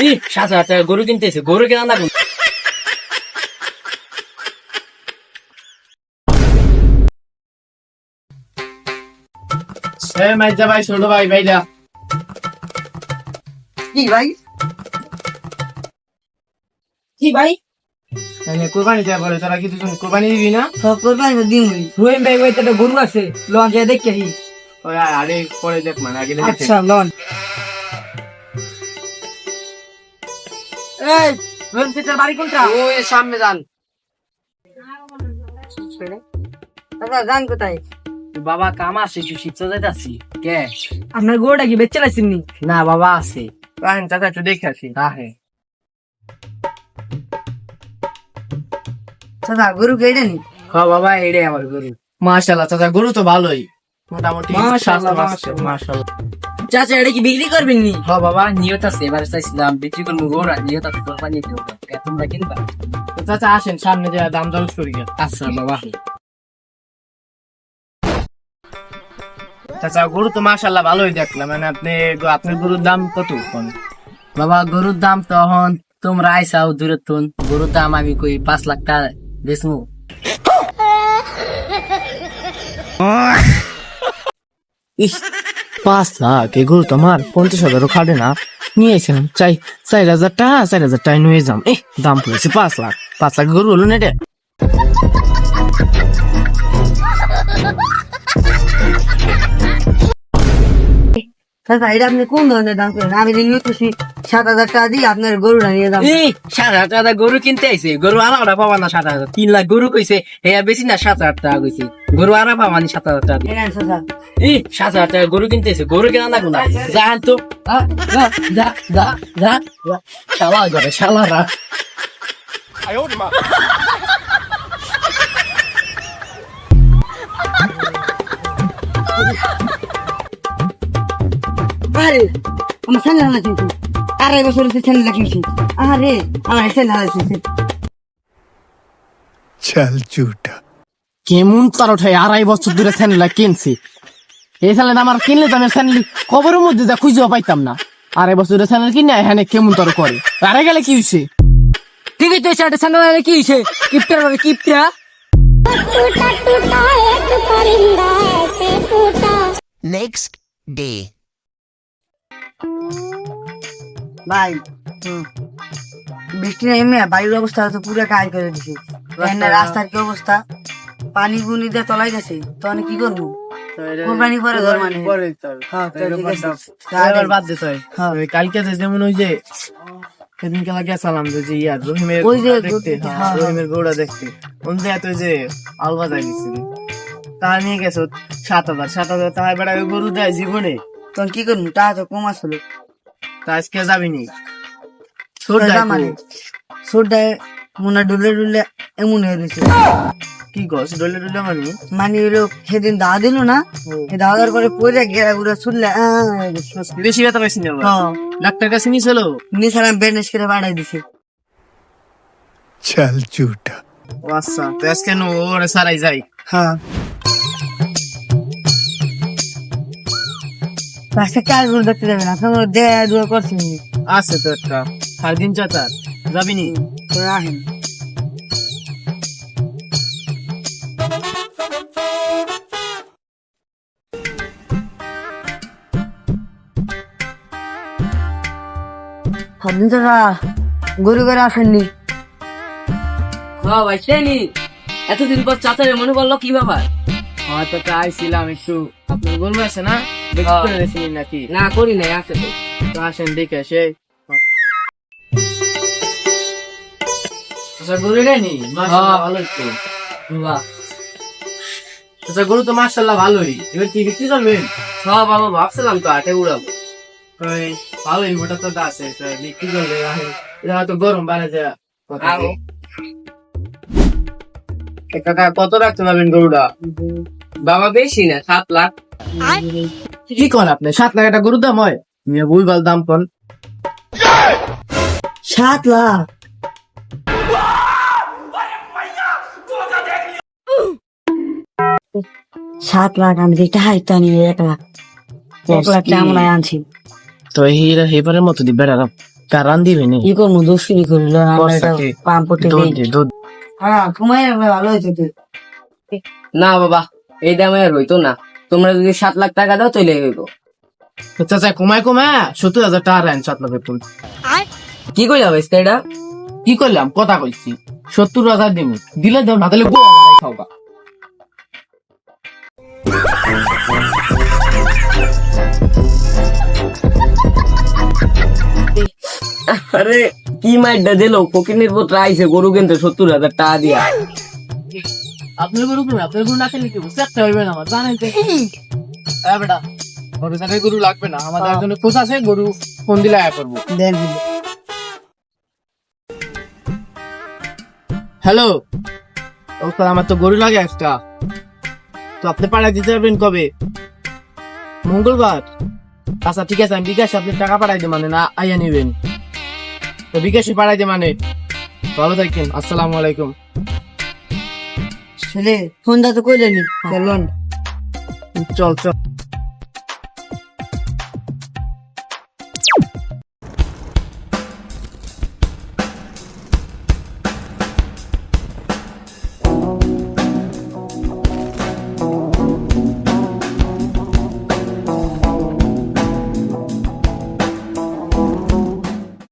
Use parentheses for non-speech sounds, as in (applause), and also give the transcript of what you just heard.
ই গরু কিনতেছে গরু কেনা না এ মাইজা ভাই ছোট ভাই ভাইরা কি ভাই? কি ভাই? মানে কোরবানি দেওয়া বলে তোরা কি দুজন কোরবানি দিবি না? রহিম ভাই গরু আছে। দেখি ওই আরে পরে দেখ মানে আগে আচ্ছা লন। এই রহিম চাচার বাড়ি কোনটা? ওই সামনে যান। যান কোথায়? বাবা কাম আছে একটু শিখতে যাইতাছি। কে? আপনার গরুটা কি বেচে না বাবা আছে। রাহেন চাচা একটু দেখে আসি। রাহে চাচা গরু কেটে নি হ বাবা এটাই আমার গরু। মাশাআল্লাহ চাচা গরু তো ভালোই। মোটামুটি আছে, মাশাআল্লাহ। চাচা এটা কি বিক্রি করবেন নি? হ বাবা নিয়ত আছে। এবার চাইছিলাম বিক্রি করব গরু নিয়ত আছে কোরবানি দেবো তোমরা কিনবা? তো চাচা আসেন সামনে যে দাম দর করি। আচ্ছা বাবা। চাচা গরু তো মাশাআল্লাহ ভালোই দেখলাম। মানে আপনি আপনার গরুর দাম কত কোন বাবা গরুর দাম তখন তোমরা আইসাও দূরে তুন গরুর দাম আমি কই পাঁচ লাখ টাকা বেচমু। (laughs) ইস পাঁচ লাখ এই গরু তো আমার পঞ্চাশ হাজারও খাটে না। নিয়েছিলাম চাই, চার হাজার টাকা, চার হাজার টাকা নিয়ে যাম এ দাম পড়েছে পাঁচ লাখ। পাঁচ লাখ গরু হলো না এটা আপনি কোন ধরনের দাম আমি তো সাত হাজার টাকা দিয়ে আপনার গরুটা নিয়ে এই সাত হাজার টাকা গরু কিনতে আইছে। গরু আলাদা পাবা না সাত হাজার। তিন লাখ গরু কইছে হ্যাঁ বেশি না সাত হাজার টাকা কইছে। গরু আরা পাবা নি সাত হাজার টাকা। এই সাত হাজার। টাকা গরু কিনতে আইছে। গরু কেনা না। যান তো। যা যা যা। শালা ঘরে শালারা আরে আমার কিনছি আড়াই বছর হচ্ছে ছেলেটা কিনছি আরে আমার ছেলে হারাইছে চাল চুটা। কেমন তার ওঠে আড়াই বছর ধরে স্যান্ডেলা কিনছি। এই স্যান্ডেল আমার কিনলে তো আমি স্যান্ডেল কবরের মধ্যে যা খুঁজেও পাইতাম না। আড়াই বছর ধরে স্যান্ডেল কিনে এখানে কেমন তার করে? আরে গেলে কি হয়েছে ঠিকই তো স্যান্ডেল আরে কি হয়েছে কিপটার পরে কিপটা। নেক্সট ডে ভাই বৃষ্টি নেমে বাড়ির অবস্থা তো পুরো কাজ করে দিছে। রাস্তার কি অবস্থা? পানি গুনি দিয়ে তলাই গেছে তো আমি কি করব? পরে ধর মানে। হ্যাঁ। এবার বাদ দিতে হয়। হ্যাঁ। কালকে যেমন ওই যে সেদিন গেছিলাম যে যে ইয়ার রহিমের ওই যে দেখতে। হ্যাঁ, হ্যাঁ, হ্যাঁ। রহিমের গরুটা দেখতে। ওন যে এত যে আলবা যাই গেছিল। তা নিয়ে গেছো সাত হাজার। সাত হাজার তাহার বেড়া গরু দেয় জীবনে। তখন কি করব? তা তো কম আসলো। তা আজকে যাবি নি। সোডায় বেশি ব্যথা পাইছি ডাক্তার কাছে নিয়ে চলো। নিয়ে সালাম ব্যান্ডেজ বাড়াই দিছে। চল চুটা। আচ্ছা কেন আজকে নো ওরে সারাই যাই। হ্যাঁ। আজকে কাজ করে দেখতে যাবে না দেয়া দুয়া করছি। আছে তো একটা সাড়ে তিন চার যাবি নি? রাখেন আপনি তো না গরু করে আসেননি। হ্যাঁ ভাই এতদিন পর চাচারে মনে পড়ল কি ব্যাপার? হয়তো চাইছিলাম একটু। আপনার গরু আছে না? নাকি না করি নাই আছে তো তো আসেন দেখে সে আচ্ছা গরু তো আচ্ছা গরু তো মাশাআল্লাহ ভালোই এবার কি বিক্রি করবেন সব বাবা ভাবছিলাম তো আটে উড়াবো ভালোই মোটা তো আছে তো বিক্রি করলে এটা হয়তো গরম বাড়ে আরও। কাকা কত রাখতে পারবেন গরুটা বাবা বেশি না সাত লাখ। কি করেন আপনি? সাত লাখ একটা গরুর দাম হয়? নিয়ে বুঝবাল দাম কোন। সাত লাখ। সাত লাখ আমি যেটা হাইতা নিয়ে এক লাখ। এক লাখ টাকা আনছি। তো এই হেবারের মতো দি বেড়ালাম কারান দিবে নি কি করব দুশ্চিনি করিল আমরা এটা পাম্পটি দুধ হ্যাঁ ঘুমাই ভালো হয়েছে না বাবা এই দামে আর হইতো না। তোমরা যদি সাত লাখ টাকা দাও তাহলে হইব। চাচা কমায় কমায় সত্তর হাজার টাকা রান সাত লাখের তুল কি কইলা ভাই এটা কি করলাম কথা কইছি। সত্তর হাজার দিব। দিলে দেব না তাহলে খাওয়া আরে কি মাইডটা দিল কোকিনের পুত্র আইছে গরু কিনতে সত্তর হাজার টাকা দিয়া। আপনার গরু কিনবে আপনার গরু না খেলে কি বুঝতে একটা হইবে না আমার জানেন তো হ্যাঁ বেটা গরু জাতের গরু লাগবে না আমাদের একজন কোচ আছে গরু ফোন দিলে আয়া করব। দেন হ্যালো ও স্যার আমার তো গরু লাগে একটা। তো আপনি পাঠাই দিতে পারবেন কবে? মঙ্গলবার? আচ্ছা ঠিক আছে আমি বিকাশ আপনি টাকা পাঠাই দিই মানে না আইয়া নিবেন। তো বিকাশে পাঠাই দিই মানে। ভালো থাকেন আসসালামু আলাইকুম। ছেলে ফোনটা তো কইলেনি চলুন চল চল।